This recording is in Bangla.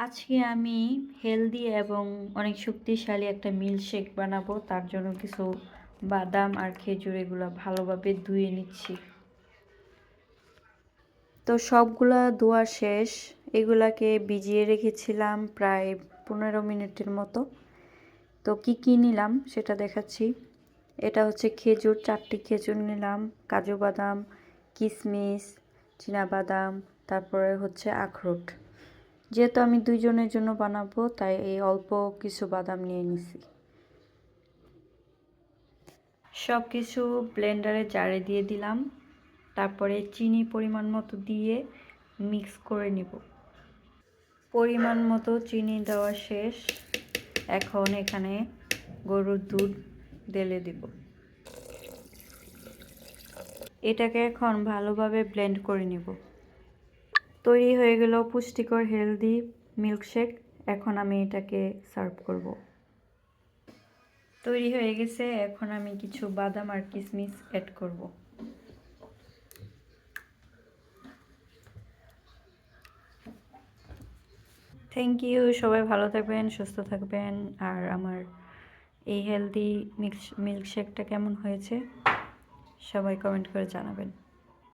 আজকে আমি হেলদি এবং অনেক শক্তিশালী একটা মিল্কশেক বানাবো। তার জন্য কিছু বাদাম আর খেজুর এগুলো ভালোভাবে ধুয়ে নিচ্ছি। তো সবগুলা ধোয়া শেষ। এগুলাকে ভিজিয়ে রেখেছিলাম প্রায় পনেরো মিনিটের মতো। তো কি কি নিলাম সেটা দেখাচ্ছি। এটা হচ্ছে খেজুর, চারটি খেজুর নিলাম, কাজু বাদাম কিশমিশ বাদাম, তারপরে হচ্ছে আখরোট। যেহেতু আমি দুইজনের জন্য বানাবো, তাই এই অল্প কিছু বাদাম নিয়ে নিছি। সব কিছু ব্লেন্ডারে জারে দিয়ে দিলাম। তারপরে চিনি পরিমাণ মতো দিয়ে মিক্স করে নিব। পরিমাণ মতো চিনি দেওয়া শেষ। এখন এখানে গরুর দুধ ঢেলে দিব। এটাকে এখন ভালোভাবে ব্লেন্ড করে নিব। তৈরি হয়ে গেল পুষ্টিকর হেলদি মিল্কশেক এখন আমি এটাকে সার্ভ করব। তৈরি হয়ে গেছে। এখন আমি কিছু বাদাম আর কিশমিশ অ্যাড করব। থ্যাংক ইউ সবাই ভালো থাকবেন, সুস্থ থাকবেন। আর আমার এই হেলদি মিল্ক মিল্কশেকটা কেমন হয়েছে, সবাই কমেন্ট করে জানাবেন।